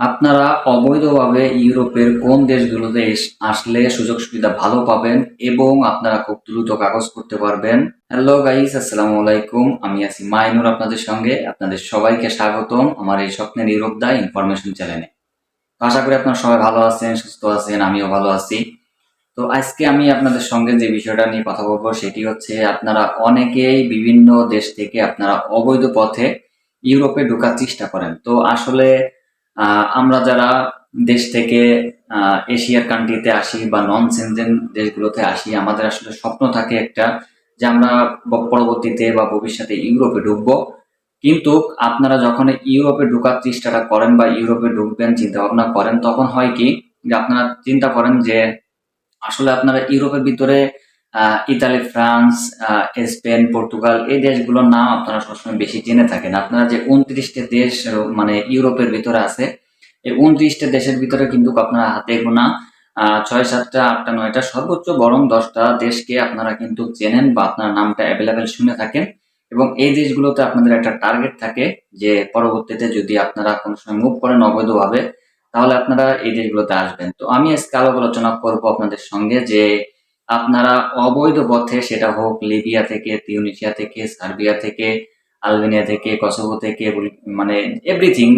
আপনারা অবৈধভাবে ইউরোপের কোন দেশগুলোতে আসলে সুযোগ সুবিধা ভালো পাবেন এবং আপনারা খুব দ্রুত কাগজ করতে পারবেন। হ্যালো গাইস, আসসালামু আলাইকুম। আমি আছি মাইনুর আপনাদের সঙ্গে। আপনাদের সবাইকে স্বাগতম আমার এই স্বপ্নের ইউরোপ দা ইনফরমেশন চ্যানেলে। আশা করি আপনারা সবাই ভালো আছেন, সুস্থ আছেন, আমিও ভালো আছি। তো আজকে আমি আপনাদের সঙ্গে যে বিষয়টা নিয়ে কথা বলব সেটি হচ্ছে আপনারা অনেকেই বিভিন্ন দেশ থেকে আপনারা অবৈধ পথে ইউরোপে ঢোকার চেষ্টা করেন। তো আসলে আমরা যারা দেশ থেকে এশিয়ার কান্ট্রিতে আসি বা নন সেনজেন দেশগুলোতে আসি, আমাদের আসলে স্বপ্ন থাকে একটা যে আমরা পরবর্তীতে বা ভবিষ্যতে ইউরোপে ঢুকবো। কিন্তু আপনারা যখন ইউরোপে ঢোকার চেষ্টাটা করেন বা ইউরোপে ঢুকবেন চিন্তা ভাবনা করেন, তখন হয় কি যে আপনারা চিন্তা করেন যে আসলে আপনারা ইউরোপের ভিতরে ইতালি, ফ্রান্স স্পেন, পর্তুগাল এই দেশগুলোর নাম আপনারা সবসময় বেশি জেনে থাকেন। আপনারা যে উনত্রিশটা দেশ মানে ইউরোপের ভিতরে আছে, এই উনত্রিশটা দেশের ভিতরে কিন্তু আপনারা হাতে গোনা ছয়, সাতটা, আটটা, নয়টা, সর্বোচ্চ বরং দশটা দেশকে আপনারা কিন্তু চেনেন বা আপনার নামটা অ্যাভেলেবেল শুনে থাকেন। এবং এই দেশগুলোতে আপনাদের একটা টার্গেট থাকে যে পরবর্তীতে যদি আপনারা কোনো সময় মুভ করেন অবৈধভাবে, তাহলে আপনারা এই দেশগুলোতে আসবেন। তো আমি আজকে আলোচনা করব আপনাদের সঙ্গে যে আপনারা অবৈধ পথে সেটা হোক লিবিয়া থেকে তিউনিসিয়া থেকে, সার্বিয়া থেকে, আলবেনিয়া থেকে, কসোভো থেকে মানে এভরিথিং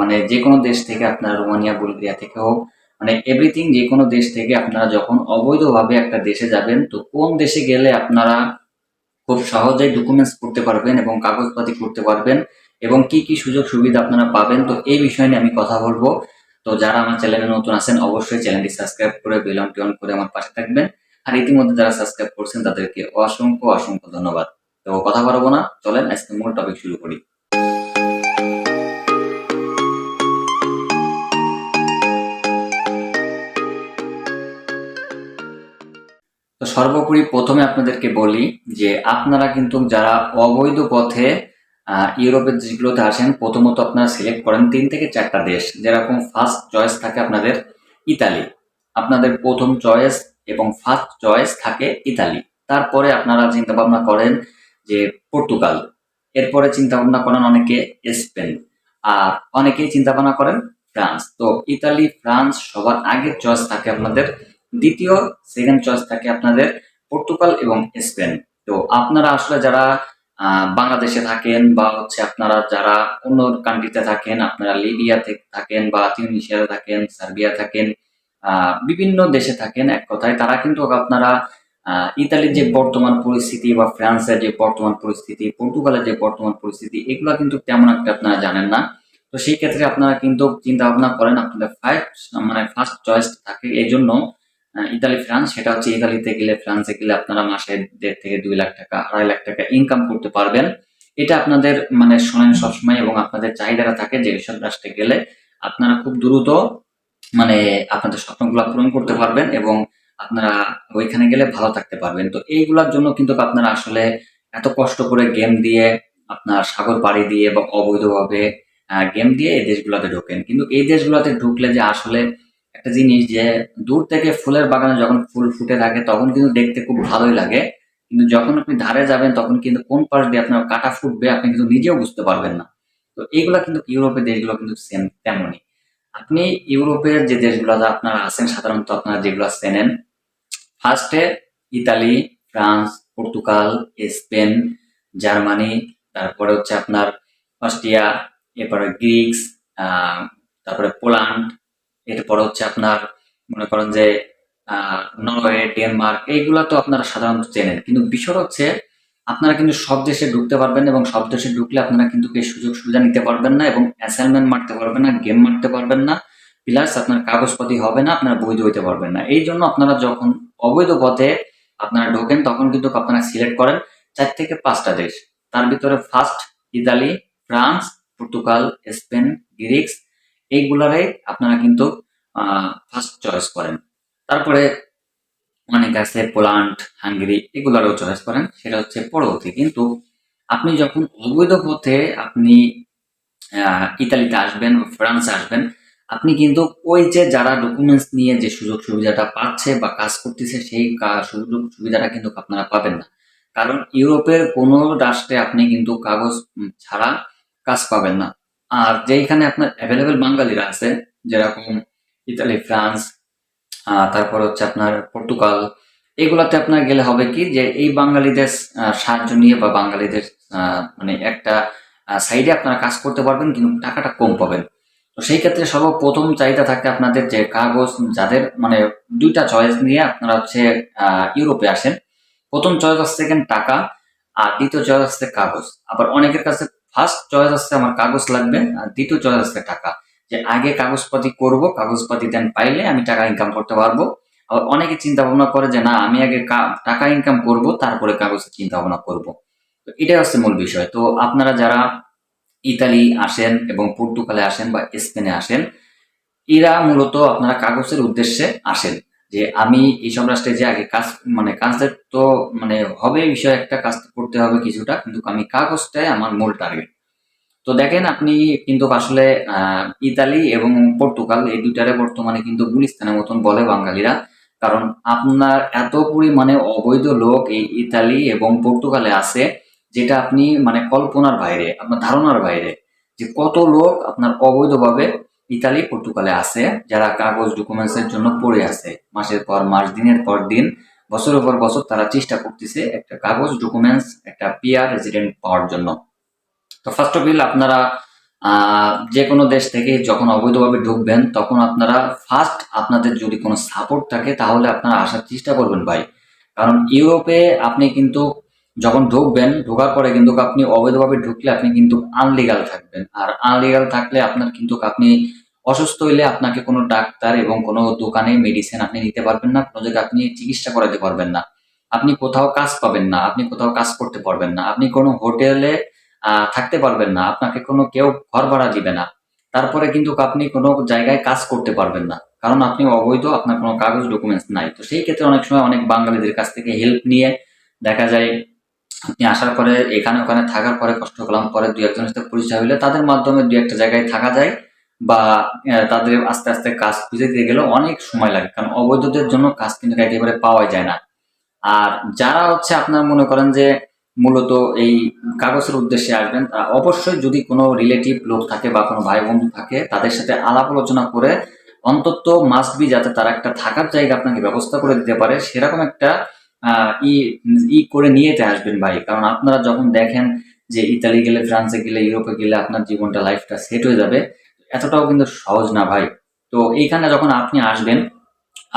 মানে যে কোনো দেশ থেকে আপনারা রোমানিয়া, বুলগেরিয়া থেকে হোক মানে এভরিথিং যে কোনো দেশ থেকে আপনারা যখন অবৈধভাবে একটা দেশে যাবেন, তো কোন দেশে গেলে আপনারা খুব সহজেই ডকুমেন্টস করতে পারবেন এবং কাগজপাতি করতে পারবেন এবং কি কি সুযোগ সুবিধা আপনারা পাবেন, তো এই বিষয় নিয়ে আমি কথা বলব। তো যারা আমার চ্যানেলে নতুন আছেন, অবশ্যই চ্যানেলটি সাবস্ক্রাইব করে বেল আইকনটি অন করে আমার পাশে থাকবেন। আর ইতিমধ্যে যারা সাবস্ক্রাইব করছেন, তাদেরকে অসংখ্য অসংখ্য ধন্যবাদ। তো কথা বাড়াবো না, চলেন আজকে মূল টপিক শুরু করি। তো সর্বোপরি প্রথমে আপনাদেরকে বলি যে আপনারা কিন্তু যারা অবৈধ পথে ইউরোপের দেশগুলোতে আসেন, প্রথমত আপনারা সিলেক্ট করেন তিন থেকে চারটা দেশ। যেরকম ফার্স্ট চয়েস থাকে আপনাদের ইতালি। আপনাদের প্রথম চয়েস এবং ফার্স্ট চয়েস থাকে ইতালি। তারপরে আপনারা চিন্তা ভাবনা করেন যে পর্তুগাল। এরপরে চিন্তা ভাবনা করেন অনেকে স্পেন। আর অনেকেই চিন্তা ভাবনা করেন ফ্রান্স। তো ইতালি, ফ্রান্স সবার আগের চয়েস থাকে আপনাদের। দ্বিতীয় সেকেন্ড চয়েস থাকে আপনাদের পর্তুগাল এবং স্পেন। তো আপনারা আসলে যারা বাংলাদেশে থাকেন বা হচ্ছে আপনারা যারা অন্য কান্ট্রিতে থাকেন, আপনারা লিবিয়াতে থাকেন বা তিউনিশিয়াতে থাকেন সার্বিয়া থাকেন বিভিন্ন দেশে থাকেন, এক কথায় তারা কিন্তু আপনারা ইতালির যে বর্তমান পরিস্থিতি বা ফ্রান্সের যে বর্তমান পরিস্থিতি, পর্তুগালের যে বর্তমান পরিস্থিতি, এগুলো কিন্তু তেমন একটা আপনারা জানেন না। তো সেই ক্ষেত্রে আপনারা কিন্তু চিন্তা ভাবনা করেন, আপনাদের ফার্স্ট মানে ফার্স্ট চয়েস থাকে এই জন্য ইতালি, ফ্রান্স, সেটা হচ্ছে ইতালিতে গেলে, ফ্রান্সে গেলে আপনারা মাসে দেড় থেকে দুই লাখ টাকা, আড়াই লাখ টাকা ইনকাম করতে পারবেন। এটা আপনাদের মানে শোনেন সবসময় এবং আপনাদের চাহিদাটা থাকে যে এইসব রাষ্ট্রে গেলে আপনারা খুব দ্রুত মানে আপনাদের স্বপ্নগুলো পূরণ করতে পারবেন এবং আপনারা ওইখানে গেলে ভালো থাকতে পারবেন। তো এইগুলোর জন্য কিন্তু আপনারা আসলে এত কষ্ট করে গেম দিয়ে আপনার সাগর পাড়ি দিয়ে বা অবৈধভাবে গেম দিয়ে এই দেশগুলোতে ঢোকেন। কিন্তু এই দেশগুলোতে ঢুকলে যে আসলে একটা জিনিস যে দূর থেকে ফুলের বাগানে যখন ফুল ফুটে থাকে তখন কিন্তু দেখতে খুব ভালোই লাগে। কিন্তু যখন আপনি ধারে যাবেন তখন কিন্তু কোন পাশ দিয়ে আপনার কাটা ফুটবে আপনি কিন্তু নিজেও বুঝতে পারবেন না। তো এইগুলা কিন্তু ইউরোপের দেশগুলো কিন্তু সেম তেমনই। আপনি ইউরোপের যে দেশগুলোতে আপনারা আছেন, সাধারণত আপনারা যেগুলো চেনেন ফার্স্টে Italy, France, Portugal, Spain, Germany, তারপরে হচ্ছে আপনার অস্ট্রিয়া, এরপরে গ্রিক্স তারপরে পোল্যান্ড, এরপরে হচ্ছে আপনার মনে করেন যে নরওয়ে, ডেনমার্ক, এইগুলা তো আপনারা সাধারণত চেনেন। কিন্তু বিষয় হচ্ছে আপনারা কিন্তু সব দেশে ঢুকতে পারবেন এবং সব দেশে ঢুকলে আপনারা কিন্তু এই সুযোগ সুবিধা নিতে পারবেন না এবং অ্যাসাইনমেন্ট মারতে পারবেন না গেম মারতে পারবেন না। প্লাস আপনার কাগজপাতি হবে না, আপনারা বৈধ হইতে পারবেন না। এই জন্য আপনারা যখন অবৈধ পথে আপনারা ঢোকেন, তখন কিন্তু আপনারা সিলেক্ট করেন চার থেকে পাঁচটা দেশ। তার ভিতরে first Italy France Portugal Spain Greeks এইগুলারে আপনারা কিন্তু ফার্স্ট চয়েস করেন। তারপরে অনেক আছে পোল্যান্ড হাঙ্গেরি এগুলারও চয়েস করেন, সেটা হচ্ছে পরবর্তী। কিন্তু আপনি যখন অবৈধ পথে আপনি ইতালিতে আসবেন বা ফ্রান্সে আসবেন, আপনি কিন্তু ওই যে যারা ডকুমেন্টস নিয়ে যে সুযোগ সুবিধাটা পাচ্ছে বা কাজ করতেছে, সেই সুযোগ সুবিধাটা কিন্তু আপনারা পাবেন না। কারণ ইউরোপের কোনো রাষ্ট্রে আপনি কিন্তু কাগজ ছাড়া কাজ পাবেন না। আর যেইখানে আপনার অ্যাভেলেবেল বাঙালিরা আছে, যেরকম ইতালি, ফ্রান্স তারপর হচ্ছে আপনার পর্তুগাল। এগুলাতে আপনার গেলে হবে কি যে এই বাঙালিদের সাহায্য নিয়ে বা বাঙালিদের মানে একটা সাইডে আপনারা কাজ করতে পারবেন কিন্তু টাকাটা কম পাবেন। তো সেই ক্ষেত্রে সর্বপ্রথম চাহিদা থাকে আপনাদের যে কাগজ, যাদের মানে দুইটা চয়েস নিয়ে আপনারা হচ্ছে ইউরোপে আসেন। প্রথম চয়েস হচ্ছে সেকেন্ড টাকা, আর দ্বিতীয় চয়েস হচ্ছে কাগজ। আবার অনেকের কাছে ফার্স্ট চয়েস হচ্ছে আমার কাগজ লাগবে, আর দ্বিতীয় চয়েস হচ্ছে টাকা। যে আগে কাগজপাতি করব, কাগজপাতি দেন পাইলে আমি টাকা ইনকাম করতে পারব। আবার অনেকে চিন্তা ভাবনা করে যে, না, আমি আগে টাকা ইনকাম করব, তারপরে কাগজের চিন্তা ভাবনা করব। তো এটাই হচ্ছে মূল বিষয়। তো আপনারা যারা ইতালি আসেন এবং পর্তুগালে আসেন বা স্পেনে আসেন, এরা মূলত আপনারা কাগজের উদ্দেশ্যে আসেন যে, আমি এইসব রাষ্ট্রে যে আগে কাজ মানে কাজের তো মানে হবে বিষয় একটা কাজ করতে হবে কিছুটা, কিন্তু আমি কাগজটাই আমার মূল টার্গেট তো দেখেন আপনি কিন্তু আসলে ইতালি এবং পর্তুগাল এই দুইটারে বর্তমানে কিন্তু গুলিস্তানের মতন বলে বাঙালিরা। কারণ আপনার এত পরিমাণে অবৈধ লোক এই ইতালি এবং পর্তুগালে আছে, যেটা আপনি মানে কল্পনার বাইরে, আপনার ধারণার বাইরে, যে কত লোক আপনার অবৈধভাবে ইতালি, পর্তুগালে আছে, যারা কাগজ ডকুমেন্টস এর জন্য পড়ে আছে। মাসের পর মাস, দিনের পর দিন, বছরের পর বছর তারা চেষ্টা করতেছে একটা কাগজ ডকুমেন্টস একটা পিআর রেজিডেন্ট পাওয়ার জন্য। তো ফার্স্ট অফ অল আপনারা যে কোনো দেশ থেকে যখন অবৈধভাবে ঢুকবেন, তখন আপনারা ফার্স্ট আপনাদের যদি কোনো সাপোর্ট থাকে, তাহলে আপনারা আসার চেষ্টা করবেন ভাই। কারণ ইউরোপে আপনি কিন্তু যখন ঢুকবেন, ঢোকার পরে কিন্তু আপনি অবৈধভাবে ঢুকলে আপনি কিন্তু আনলিগাল থাকবেন। আর আনলিগাল থাকলে আপনার কিন্তু আপনি অসুস্থ হইলে আপনাকে কোনো ডাক্তার এবং কোনো দোকানে মেডিসিন আপনি নিতে পারবেন না, কোনো জায়গায় আপনি চিকিৎসা করাতে পারবেন না। আপনি কোথাও কাজ পাবেন না, আপনি কোথাও কাজ করতে পারবেন না। আপনি কোনো হোটেলে থাকতে পারবেন না। আপনাকে কোনো কেউ ঘর ভাড়া দিবে না। তারপরে কিন্তু আপনি কোনো জায়গায় কাজ করতে পারবেন না। কারণ আপনি অবৈধ, আপনার কোনো কাগজ ডকুমেন্টস নাই। তো সেই ক্ষেত্রে অনেক সময় অনেক বাঙালিদের কাছ থেকে হেল্প নিয়ে দেখা যায়, আপনি আসার পরে এখানে ওখানে থাকার পরে কষ্ট করলাম, পরে দু একজনের সাথে পরিচয় হলে তাদের মাধ্যমে দু একটা জায়গায় থাকা যায় বা তাদের আস্তে আস্তে কাজ খুঁজে দিয়ে গেলেও অনেক সময় লাগে। কারণ অবৈধদের জন্য কাজ কিন্তু একেবারে পাওয়া যায় না। আর যারা হচ্ছে আপনার মনে করেন যে মূলত এই কাগজের উদ্দেশ্যে আসবেন অবশ্যই যদি কোনো রিলেটিভ লোক থাকে বা কোনো ভাই বন্ধু থাকে, তাদের সাথে আলাপ আলোচনা করে অন্তত মাস্ট বি যাতে তারা একটা থাকার জায়গা আপনাকে ব্যবস্থা করে দিতে পারে, সেরকম একটা ই ই করে নিয়েতে আসবেন ভাই। কারণ আপনারা যখন দেখেন যে ইতালি গেলে, ফ্রান্সে গেলে, ইউরোপে গেলে আপনার জীবনটা লাইফটা সেট হয়ে যাবে, এতটাও কিন্তু সহজ না ভাই। তো এইখানে যখন আপনি আসবেন,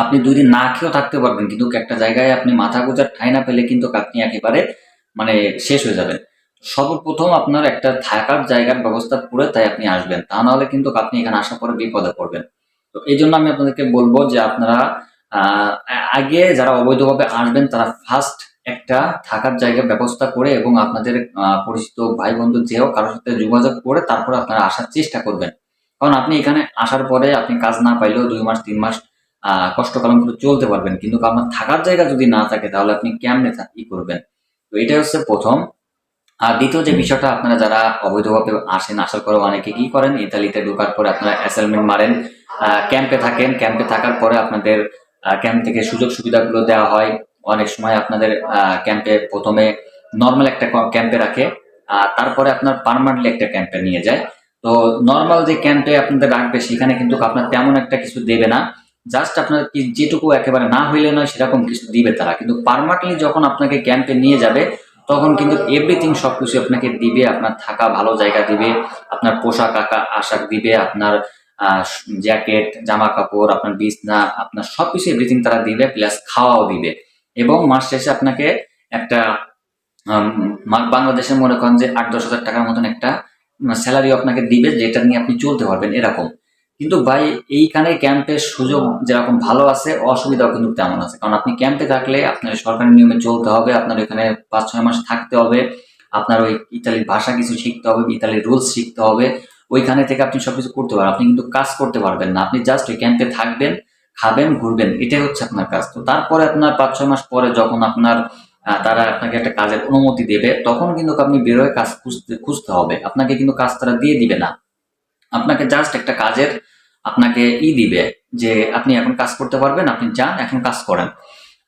আপনি দুই দিন না খেয়েও থাকতে পারবেন, কিন্তু একটা জায়গায় আপনি মাথা গোজার ঠাই না পেলে কিন্তু আপনি একেবারে মানে শেষ হয়ে যাবেন। সর্বপ্রথম আপনার একটা থাকার জায়গার ব্যবস্থা করে তাই আপনি আসবেন। তা নাহলে কিন্তু আপনি এখানে আসার পরে বিপদে পড়বেন। তো এই জন্য আমি আপনাদেরকে বলব যে আপনারা আগে যারা অবৈধভাবে আসবেন তারা ফার্স্ট একটা থাকার জায়গার ব্যবস্থা করে এবং আপনাদের পরিচিত ভাই বন্ধু যে হোক কারোর সাথে যোগাযোগ করে তারপরে আপনারা আসার চেষ্টা করবেন। কারণ আপনি এখানে আসার পরে আপনি কাজ না পাইলেও দুই মাস, তিন মাস, আহ কষ্ট কালাম করে চলতে পারবেন। কিন্তু আপনার থাকার জায়গা যদি না থাকে তাহলে আপনি কেমনে ই করবেন? তো এটা হচ্ছে প্রথম। আর দ্বিতীয় যে বিষয়টা আপনারা যারা অবৈধভাবে আসেন আসার পরে অনেকে কি করেন? ইতালিতে ঢোকার পরে আপনারা অ্যাসাইনমেন্ট মারেন। ক্যাম্পে থাকেন। ক্যাম্পে থাকার পরে আপনাদের ক্যাম্প থেকে সুযোগ সুবিধাগুলো দেওয়া হয়। অনেক সময় আপনাদের ক্যাম্পে প্রথমে নর্মাল একটা ক্যাম্পে রাখে। আর তারপরে আপনার পার্মানেন্টলি একটা ক্যাম্পে নিয়ে যায়। তো নর্মাল যে ক্যাম্পে আপনাদের রাখবে সেখানে কিন্তু আপনার তেমন একটা কিছু দেবে না। জাস্ট আপনার কি যেটুকু একেবারে না হইলে নয়, সেরকম কিছু দিবে তারা। কিন্তু পার্মানেন্টলি যখন আপনাকে ক্যাম্পে নিয়ে যাবে, তখন কিন্তু এভরিথিং সবকিছু আপনাকে দিবে, আপনার থাকা ভালো জায়গা দিবে, আপনার পোশাক আকা আশাক দিবে, আপনার জ্যাকেট জামা কাপড় আপনার বিছনা, আপনার সবকিছু এভরিথিং তারা দিবে প্লাস খাওয়াও দিবে। এবং মাস শেষে আপনাকে একটা বাংলাদেশে মনে করেন যে আট দশ হাজার টাকার মতন একটা স্যালারি আপনাকে দিবে, যেটা নিয়ে আপনি চলতে পারবেন এরকম। কিন্তু ভাই, এইখানে ক্যাম্পের সুযোগ যেরকম ভালো আছে, অসুবিধাও কিন্তু তেমন আছে। কারণ আপনি ক্যাম্পে থাকলে আপনার সরকারি নিয়মে চলতে হবে, আপনার এখানে পাঁচ, ছয় মাস থাকতে হবে, আপনার ওই ইতালির ভাষা কিছু শিখতে হবে, ইতালির রুলস শিখতে হবে, ওইখানে থেকে আপনি সবকিছু করতে পারবেন। আপনি কিন্তু কাজ করতে পারবেন না। আপনি জাস্ট ওই ক্যাম্পে থাকবেন, খাবেন, ঘুরবেন, এটাই হচ্ছে আপনার কাজ। তো তারপরে আপনার পাঁচ, ছয় মাস পরে যখন আপনার তারা আপনাকে একটা কাজের অনুমতি দেবে, তখন কিন্তু আপনি বেরোয় কাজ খুঁজতে খুঁজতে হবে। আপনাকে কিন্তু কাজ তারা দিয়ে দিবে না। আপনাকে জাস্ট একটা কাজের আপনাকে ই দিবে যে আপনি এখন কাজ করতে পারবেন, আপনি যান, এখন কাজ করেন।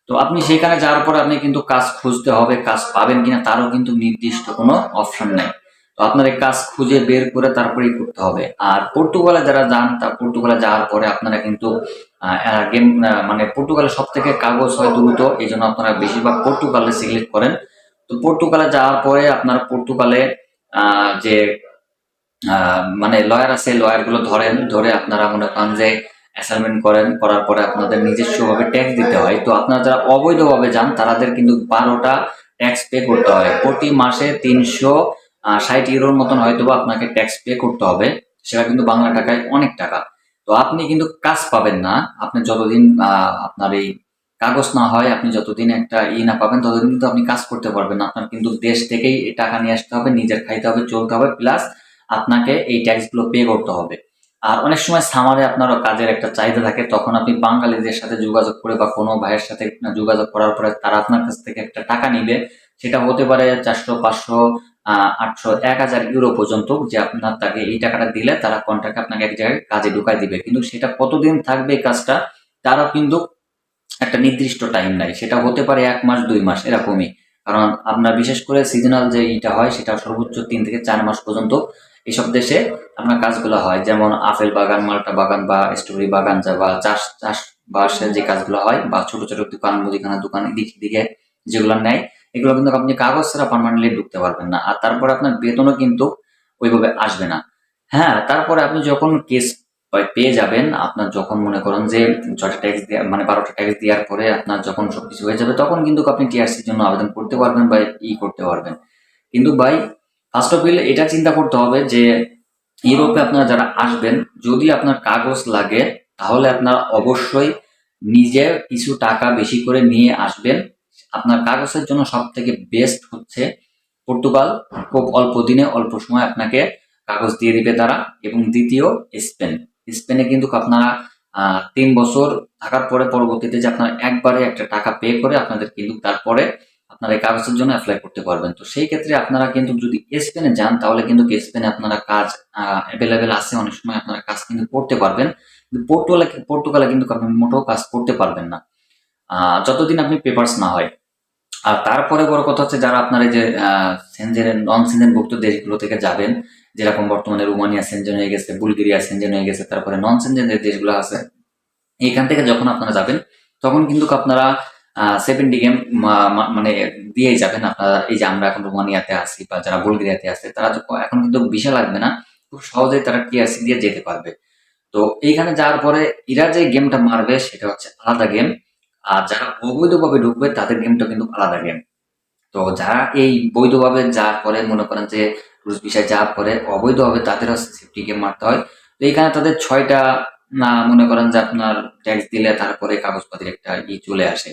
তো আপনি সেখানে যাওয়ার পর আপনি কিন্তু কাজ খুঁজতে হবে, কাজ পাবেন কিনা তারও কিন্তু নির্দিষ্ট কোনো অপশন নাই। তো আপনার এই কাজ খুঁজে বের করে তারপরেই করতে হবে। আর পর্তুগালে যারা যান, তা পর্তুগালে যাওয়ার পরে আপনারা কিন্তু গেম মানে পর্তুগালে সব থেকে কাগজ হয় দ্রুত এই জন্য আপনারা বেশিরভাগ পর্তুগালে সিলেক্ট করেন। তো পর্তুগালে যাওয়ার পরে আপনার পর্তুগালে যে মানে লয়ার আছে লয়ারগুলো ধরেন, ধরে আপনারা মনে করেন যে অ্যাসাইনমেন্ট করেন, করার পরে আপনাদের নিজস্বভাবে ট্যাক্স দিতে হয়। তো আপনারা যারা অবৈধভাবে যান তাদের কিন্তু বারোটা ট্যাক্স পে করতে হয়। প্রতি মাসে তিনশো ষাট ইউরোর মতন হয়তো আপনাকে ট্যাক্স পে করতে হবে। সেটা কিন্তু বাংলা টাকায় অনেক টাকা। তো আপনি কিন্তু কাজ পাবেন না। আপনি যতদিন আপনার এই কাগজ না হয়, আপনি যতদিন একটা ই না পাবেন, ততদিন কিন্তু আপনি কাজ করতে পারবেন আপনার কিন্তু দেশ থেকেই টাকা নিয়ে আসতে হবে, নিজের খাইতে হবে, চলতে হবে প্লাস আপনাকে এই ট্যাক্সগুলো পে করতে হবে। আর অনেক সময় সামারে আপনারও কাজের একটা চাহিদা থাকে, তখন আপনি বাঙালিদের সাথে যোগাযোগ করে বা কোনো ভাইয়ের সাথে যোগাযোগ করার পরে তারা আপনার কাছ থেকে একটা টাকা নিবে। সেটা হতে পারে চারশো, পাঁচশো আটশো, এক হাজার ইউরো পর্যন্ত যে আপনার তাকে এই টাকাটা দিলে তারা কন্ট্রাক্ট আপনাকে এক জায়গায় কাজে ঢুকাই দিবে। কিন্তু সেটা কতদিন থাকবে এই কাজটা, তারও কিন্তু একটা নির্দিষ্ট টাইম নাই। সেটা হতে পারে এক মাস, দুই মাস, এরকমই। কারণ আপনার বিশেষ করে সিজনাল যে ইটা হয়, সেটা সর্বোচ্চ তিন থেকে চার মাস পর্যন্ত এইসব দেশে আপনার কাজগুলো হয়। যেমন আপেল বাগান, মাল্টা বাগান বা স্ট্রবেরি বাগান বা চাষ চাষ বাসের যে কাজগুলো হয় বা ছোট ছোট দোকান, মুদিখানা দোকান এদিক দিকে যেগুলো নেয়, এগুলো কিন্তু আপনি কাগজ ছাড়া পারমানেন্টলি ঢুকতে পারবেন না। আর তারপরে আপনার বেতনও কিন্তু ওইভাবে আসবে না। হ্যাঁ তারপরে আপনি যখন কেস পেয়ে যাবেন, আপনার যখন মনে করেন যে ছটা ট্যাক্স মানে বারোটা ট্যাক্স দেওয়ার পরে আপনার যখন সবকিছু হয়ে যাবে, তখন কিন্তু আপনি টিআরসির জন্য আবেদন করতে পারবেন বা ই করতে পারবেন। কিন্তু ভাই ফার্স্ট অফ অল এটা চিন্তা করতে হবে যে ইউরোপে আপনারা যারা আসবেন, যদি আপনার কাগজ লাগে, তাহলে আপনার অবশ্যই নিজে কিছু টাকা বেশি করে নিয়ে আসবেন। আপনার কাগজের জন্য সব থেকে বেস্ট হচ্ছে পর্তুগাল খুব অল্প দিনে, অল্প সময় আপনাকে কাগজ দিয়ে দিবে তারা। এবং দ্বিতীয় স্পেন স্পেনে কিন্তু আপনারা তিন বছর থাকার পরে পরবর্তীতে যে আপনারা একবারে একটা টাকা পে করে আপনাদের কিন্তু তারপরে আপনারা কাগজের জন্য অ্যাপ্লাই করতে পারবেন। তো সেই ক্ষেত্রে আপনারা কিন্তু যদি স্পেনে যান, তাহলে কিন্তু স্পেনে আপনারা কাজ অ্যাভেলেবেল আছে। অনেক সময় আপনারা কাজ কিন্তু করতে পারবেন। পর্তুগালে পর্তুগালে কিন্তু আপনি মোটেও কাজ করতে পারবেন না। যতদিন আপনি পেপারস না হয়। আর তারপরে বড় কথা হচ্ছে, যারা আপনার এই যে সেনজেন নন সেনজেনভুক্ত দেশগুলো থেকে যাবেন, যেরকম বর্তমানে রোমানিয়া সেনজেন হয়ে গেছে, বুলগেরিয়া সেনজেন হয়ে গেছে, তারপরে নন সেনজেন যে দেশগুলো আছে, এখান থেকে যখন আপনারা যাবেন, তখন কিন্তু আপনারা সেভেন্টি গেম মানে দিয়েই যাবেন আপনারা। এই যে আমরা এখন রোমানিয়াতে আছি বা যারা বুলগেরিয়াতে আছে, তারা এখন কিন্তু ভিসা লাগবে না, খুব সহজেই তারা টিআরসি দিয়ে যেতে পারবে। তো এইখানে যাওয়ার পরে এরা যে গেমটা মারবে, সেটা হচ্ছে আলাদা গেম আর যারা অবৈধভাবে ঢুকবে, তাদের গেমটা কিন্তু আলাদা গেম তো যারা এই বৈধভাবে যাওয়ার পরে, মনে করেন যে রুশ বিষয় যাওয়ার পরে অবৈধভাবে তাদেরও সেফটি গেম মারতে হয়। তো এইখানে তাদের ছয়টা, না, মনে করেন যে আপনার ট্যাক্স দিলে তারপরে কাগজপাতির একটা ই চলে আসে।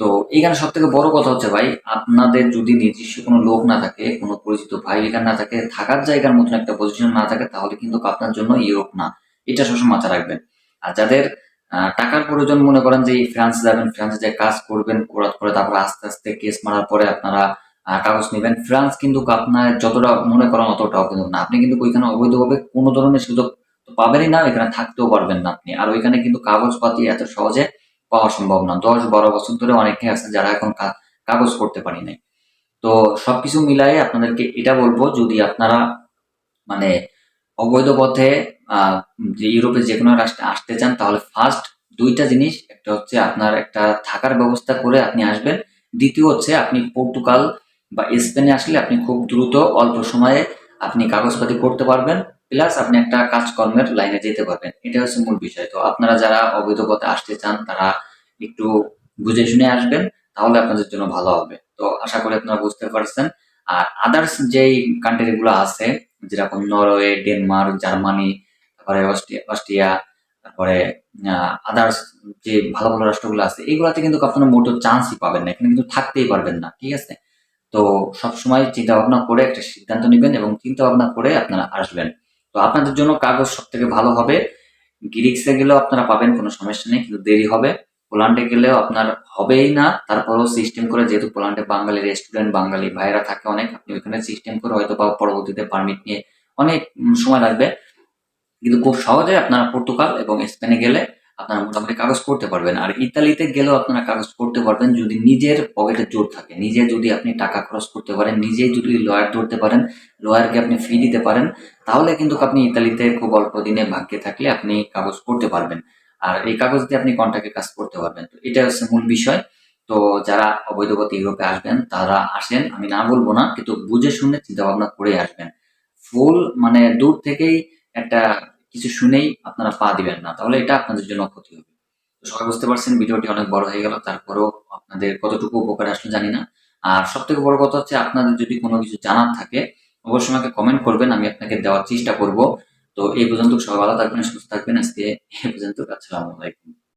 তো এখানে সব থেকে বড় কথা হচ্ছে ভাই, আপনাদের যদি নিজস্ব কোনো লোক না থাকে, কোনো পরিচিত ভাই এখানে না থাকে, থাকার জায়গার মতন একটা পজিশন না থাকে, তাহলে কিন্তু আপনার জন্য ইউরোপ না। এটা সবসময় মাথায় রাখবেন। আর যাদের টাকার প্রয়োজন মনে করেন যে ফ্রান্স যাবেন, ফ্রান্সে যে কাজ করবেন, করার পরে তারপরে আস্তে আস্তে কেস মারার পরে আপনারা কাগজ নেবেন। ফ্রান্স কিন্তু আপনার যতটা মনে করেন অতটাও কিন্তু না। আপনি কিন্তু ওইখানে অবৈধভাবে কোনো ধরনের সুযোগ পাবেনই না এখানে থাকতেও পারবেন না আপনি। আর ওইখানে কিন্তু কাগজপাতি এত সহজে পাওয়া সম্ভব না। দশ বারো বছর ধরে অনেকে আছে যারা এখন কাগজ করতে পারি নাই। তো সবকিছু মিলাই আপনাদেরকে এটা বলব, যদি আপনারা মানে অবৈধ পথে ইউরোপে যে কোনো রাষ্ট্রে আসতে চান, তাহলে ফার্স্ট দুইটা জিনিস, একটা হচ্ছে আপনার একটা থাকার ব্যবস্থা করে আপনি আসবেন। দ্বিতীয় হচ্ছে আপনি পর্তুগাল বা স্পেনে আসলে আপনি খুব দ্রুত, অল্প সময়ে আপনি কাগজপাতি করতে পারবেন। প্লাস আপনি একটা কাজকর্মের লাইনে যেতে পারবেন। এটা হচ্ছে মূল বিষয়। তো আপনারা যারা অবৈধ পথে আসতে চান, তারা একটু বুঝে শুনে আসবেন, তাহলে আপনাদের জন্য ভালো হবে। তো আশা করি আপনারা বুঝতে পারছেন। আর আদার্স যেই কান্ট্রি গুলো আছে, যেরকম নরওয়ে ডেনমার্ক জার্মানি তারপরে অস্ট্রিয়া তারপরে আদার্স যে ভালো ভালো রাষ্ট্রগুলো আছে, এগুলাতে কিন্তু কখনো মোটো চান্সই পাবেন না। এখানে কিন্তু থাকতেই পারবেন না, ঠিক আছে? তো সবসময় চিন্তা ভাবনা করে একটা সিদ্ধান্ত নেবেন এবং চিন্তা ভাবনা করে আপনারা আসবেন। তো আপনাদের জন্য কাগজ সব থেকে ভালো হবে। গিরিক্সে গেলেও আপনারা পাবেন, কোনো সমস্যা নেই, কিন্তু দেরি হবে। পোল্যান্ডে গেলেও আপনার হবেই না। তারপরেও সিস্টেম করে, যেহেতু পোল্যান্ডে বাঙালি রেস্টুরেন্ট বাঙালি ভাইয়েরা থাকে অনেক, আপনি ওইখানে সিস্টেম করে হয়তো বা পরবর্তীতে পারমিট নিয়ে অনেক সময় লাগবে। কিন্তু খুব সহজে আপনারা পর্তুগাল এবং স্পেনে গেলে আপনারা মোটামুটি কাগজ করতে পারবেন। আর ইতালিতে গেলেও আপনারা কাগজ করতে পারবেন যদি নিজের পকেটে জোর থাকে। নিজে যদি আপনি টাকা খরচ করতে পারেন নিজেই যদি লয়ার ধরতে পারেন লয়ারকে আপনি ফি দিতে পারেন, তাহলে কিন্তু আপনি ইতালিতে খুব অল্প দিনে ভাগ্যে থাকলে আপনি কাগজ করতে পারবেন। আর এই কাগজ দিয়ে আপনি কন্ট্রাক্টে কাজ করতে পারবেন। তো এটা হচ্ছে মূল বিষয়। তো যারা অবৈধ পথে ইউরোপে আসবেন, তারা আসেন, আমি না বলব না, কিন্তু বুঝে শুনে চিন্তা ভাবনা করে আসবেন। ফুল মানে দূর থেকেই একটা কিছু শুনেই আপনারা পা দিবেন না। তাহলে এটা আপনাদের জন্য ক্ষতি হবে। তো সবাই বুঝতে পারছেন, ভিডিওটি অনেক বড় হয়ে গেল, তারপরেও আপনাদের কতটুকু উপকার আসলে জানি না। আর সব থেকে বড় কথা হচ্ছে, আপনাদের যদি কোনো কিছু জানার থাকে, অবশ্যই আমাকে কমেন্ট করবেন, আমি আপনাকে দেওয়ার চেষ্টা করব। তো এই পর্যন্ত সবাই ভালো থাকবেন, সুস্থ থাকবেন। আজকে এই পর্যন্ত, আসসালামু আলাইকুম।